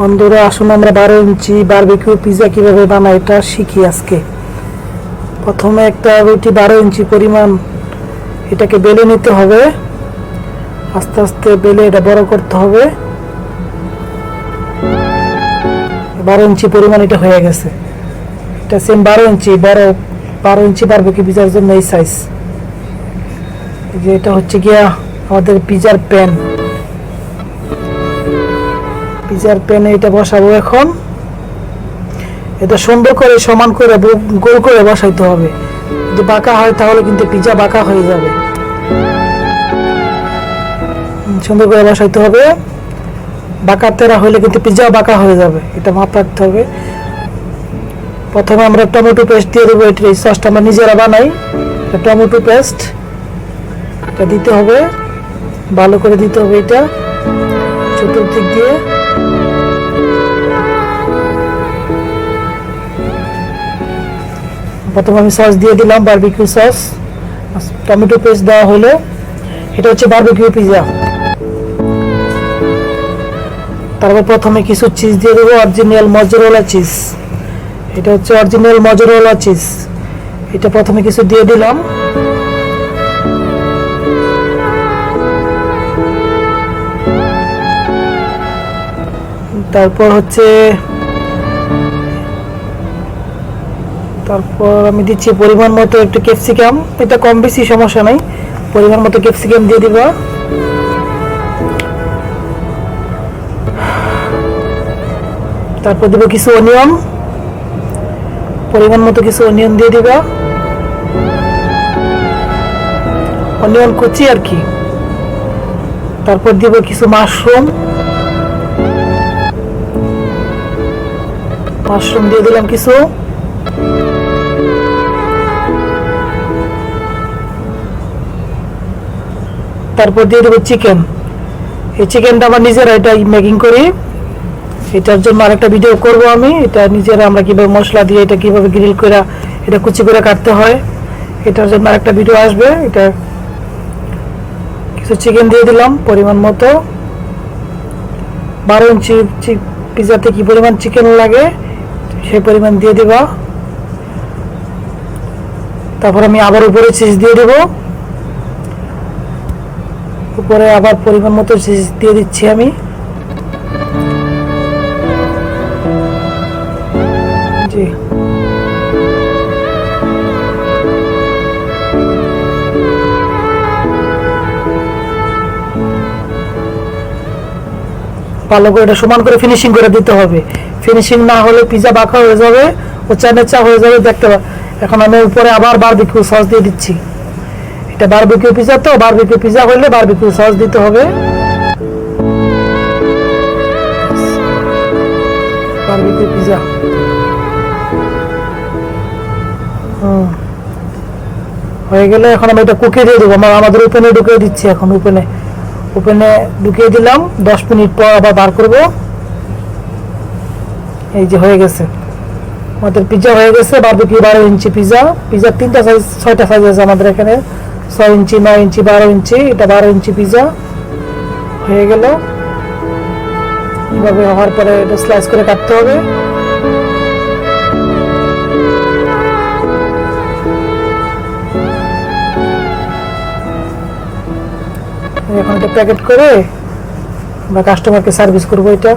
বন্ধুরা, আসুন আমরা বারো ইঞ্চি বারবিকিউ পিজা কীভাবে বানাই এটা শিখি আজকে। প্রথমে একটা রুটি বারো ইঞ্চি পরিমাণ এটাকে বেলে নিতে হবে। আস্তে আস্তে বেলে এটা বড় করতে হবে। বারো ইঞ্চি পরিমাণ এটা হয়ে গেছে। এটা সেম বারো ইঞ্চি, বড় বারো ইঞ্চি বারবিকিউ পিজার জন্য এই সাইজ যে এটা হচ্ছে গিয়া আমাদের পিজার প্যান পিজার প্যানে এটা বসাবো এখন। এটা সুন্দর করে সমান করে গোল করে বসাইতে হবে। যদি বাঁকা হয় তাহলে কিন্তু পিজা বাঁকা হয়ে যাবে। সুন্দর করে বসাইতে হবে। বাঁকা তেরা হলে কিন্তু পিজাও বাঁকা হয়ে যাবে। এটা মাপ রাখতে হবে। প্রথমে আমরা টমেটো পেস্ট দিয়ে দেবো। এটা এই সসটা আমরা নিজেরা বানাই। Tomato paste. এটা দিতে হবে। ভালো করে দিতে হবে এটা। চতুর্দিক দিয়ে প্রথমে আমি সস দিয়ে দিলাম বারবিকিউ সস টমেটো পেস্ট দেওয়া হলো। এটা হচ্ছে বারবিকিউ পিজা তারপর প্রথমে কিছু চিজ দিয়ে দেবো অরিজিনাল মজরোলা চিজ এটা হচ্ছে অরিজিনাল মজরোলা চিজ এটা প্রথমে কিছু দিয়ে দিলাম। তারপর হচ্ছে, তারপর আমি দিচ্ছি পরিমাণ মতো একটু ক্যাপসিকাম এটা কম বেশি সমস্যা নাই। পরিমাণ মতো ক্যাপসিকাম দিয়ে দিব। তারপর দিব কিছু অনিয়ন পরিমাণ মতো কিছু অনিয়ন দিয়ে দিবা। অনিয়ন কুচি আর কি। তারপর দিব কিছু মাশরুম মাশরুম দিয়ে দিলাম কিছু। তারপর দিয়ে দেবো চিকেন এই চিকেনটা আমরা নিজেরা এটা মেকিং করি। এটার জন্য আরেকটা ভিডিও করব আমি। এটা নিজেরা আমরা কীভাবে মশলা দিয়ে এটা কীভাবে গ্রিল করে এটা কুচি করে কাটতে হয়। এটার জন্য আরেকটা ভিডিও আসবে। এটা কিছু চিকেন দিয়ে দিলাম পরিমাণ মতো। বারো ইঞ্চি পিজাতে কি পরিমাণ চিকেন লাগে? সেই পরিমাণ দিয়ে দিবা। তারপর আমি আবার উপরে চিজ দিয়ে দেবো। উপরে আবার পরিমাণ মতো চিজ দিয়ে দিচ্ছি আমি। ভালো করে এটা সমান করে ফিনিশিং করে দিতে হবে। ফিনিশিং না হলে পিজা বাঁকা হয়ে যাবে ও চানেচা হয়ে যাবে, দেখতে পা- এখন আমি উপরে আবার বারবিকিউ সস দিয়ে দিচ্ছি। এটা বারবিকিউ পিজা তো বারবিকিউ পিজা হলে বারবিকিউ সস দিতে হবে। বারবিকিউ পিজা হয়ে গেলে এখন আমি এটা কুকে দিয়ে দেবো। আমাদের ওপেনে ঢুকিয়ে দিচ্ছি এখন ওপেনে ওপেনে ঢুকিয়ে দিলাম, দশ মিনিট পর আবার বার করব। এই যে হয়ে গেছে। আমাদের পিজা হয়ে গেছে বারবিকিউ বারো ইঞ্চি পিজা পিজার তিনটা সাইজ ছয়টা সাইজ আছে আমাদের এখানে। ছয় ইঞ্চি, নয় ইঞ্চি, বারো ইঞ্চি, এটা বারো ইঞ্চি পিজা হয়ে গেল। এভাবে হওয়ার পরে এটা স্লাইস করে কাটতে হবে। এখন এটা প্যাকেট করে আমরা কাস্টমারকে সার্ভিস করব এটা।